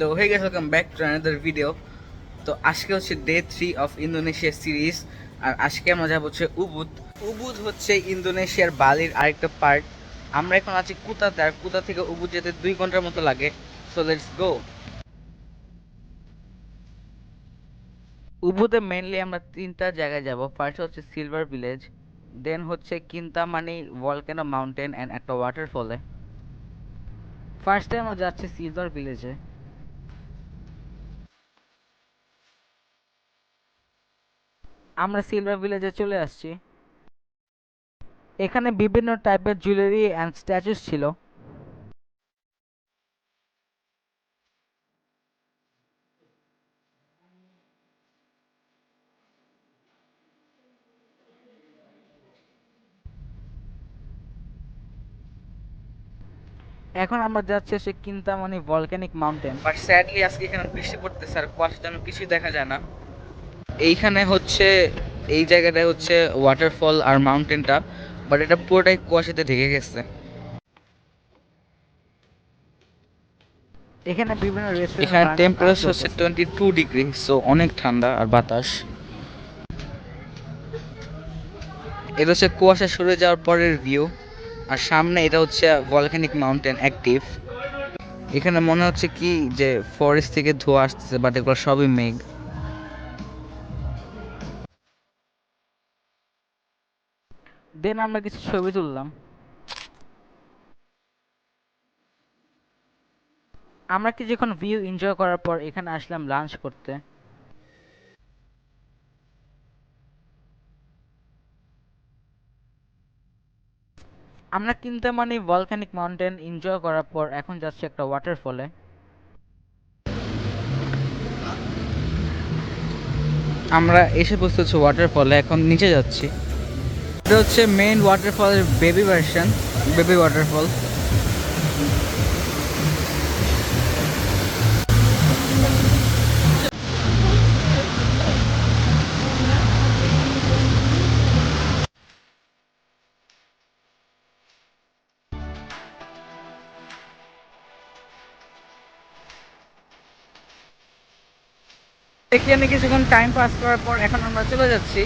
তো হয়ে গেছে welcome back to another video তো, আজকে হচ্ছে day three of Indonesia series আর আজকে আমরা যাব হচ্ছে উবুদ উবুদ হচ্ছে ইন্দোনেশিয়ার বালির আরেকটা পার্ট আমরা এখন আছি কুতাতে, আর কুতা থেকে উবুদ যেতে দুই ঘণ্টার মতো লাগে। সো লেটস গো উবুতে মেনলি আমরা তিনটা জায়গায় যাব। ফার্স্ট হচ্ছে সিলভার ভিলেজ দেন হচ্ছে কিন্তামানি ভলকেনো মাউন্টেন অ্যান্ড একটা ওয়াটারফলে ফার্স্টে আমরা যাচ্ছি সিলভার ভিলেজে আমরা সিলভার ভিলেজে চলে আসছি। এখানে বিভিন্ন টাইপের জুয়েলারি অ্যান্ড স্ট্যাচুস ছিল। এখন আমরা যাচ্ছি হচ্ছে Kintamani volcanic mountain but sadly আজকে এখানে বৃষ্টি পড়তেছে আর কুয়াশার জন্য কিছুই দেখা যায় না। এইখানে হচ্ছে এই জায়গাটায় হচ্ছে ওয়াটারফল আর মাউন্টেনটা বাট এটা পুরোটাই কুয়াশাতে ঢেকে গেছে। এখানে বিভিন্ন এখানে টেম্পারেচার হচ্ছে টোয়েন্টি টু ডিগ্রি সো অনেক ঠান্ডা আর বাতাস। এটা হচ্ছে কুয়াশা সরে যাওয়ার পরের ভিউ আর সামনে এটা হচ্ছে ভলকানিক মাউন্টেন অ্যাক্টিভ এখানে মনে হচ্ছে কি যে ফরেস্ট থেকে ধোঁয়া আসতেছে বাট এগুলো সবই মেঘ। দেন আমরা কিছু ছবি তুললাম। আমরা কিছুক্ষণ ভিউ এনজয় করার পর এখানে আসলাম লাঞ্চ করতে? আমরা কিনতে মানে ভলকানিক মাউন্টেন এনজয় করার পর এখন যাচ্ছি একটা ওয়াটারফলে আমরা এসে বসতে হচ্ছে ওয়াটারফলে এখন নিচে যাচ্ছি। এটা হচ্ছে মেইন ওয়াটারফলের বেবি ভার্সন বেবি ওয়াটারফল এখানে কিছুক্ষণ টাইম পাস করার পর এখন আমরা চলে যাচ্ছি।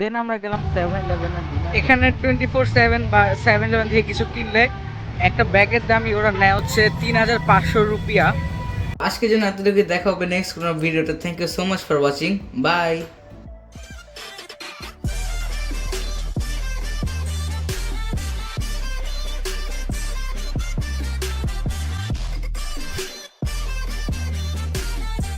দেন আমরা গেলাম সেভেন ইলেভেনের এখানে টোয়েন্টি ফোর সেভেন বা সেভেন ইলেভেন থেকে কিছু কিনলে একটা ব্যাগের দামই ওরা নেয় হচ্ছে তিন হাজার পাঁচশো রুপিয়া। আজকের জন্য এতটুকু দেখা হবে নেক্সট কোনো ভিডিওতে। Thank you so much for watching bye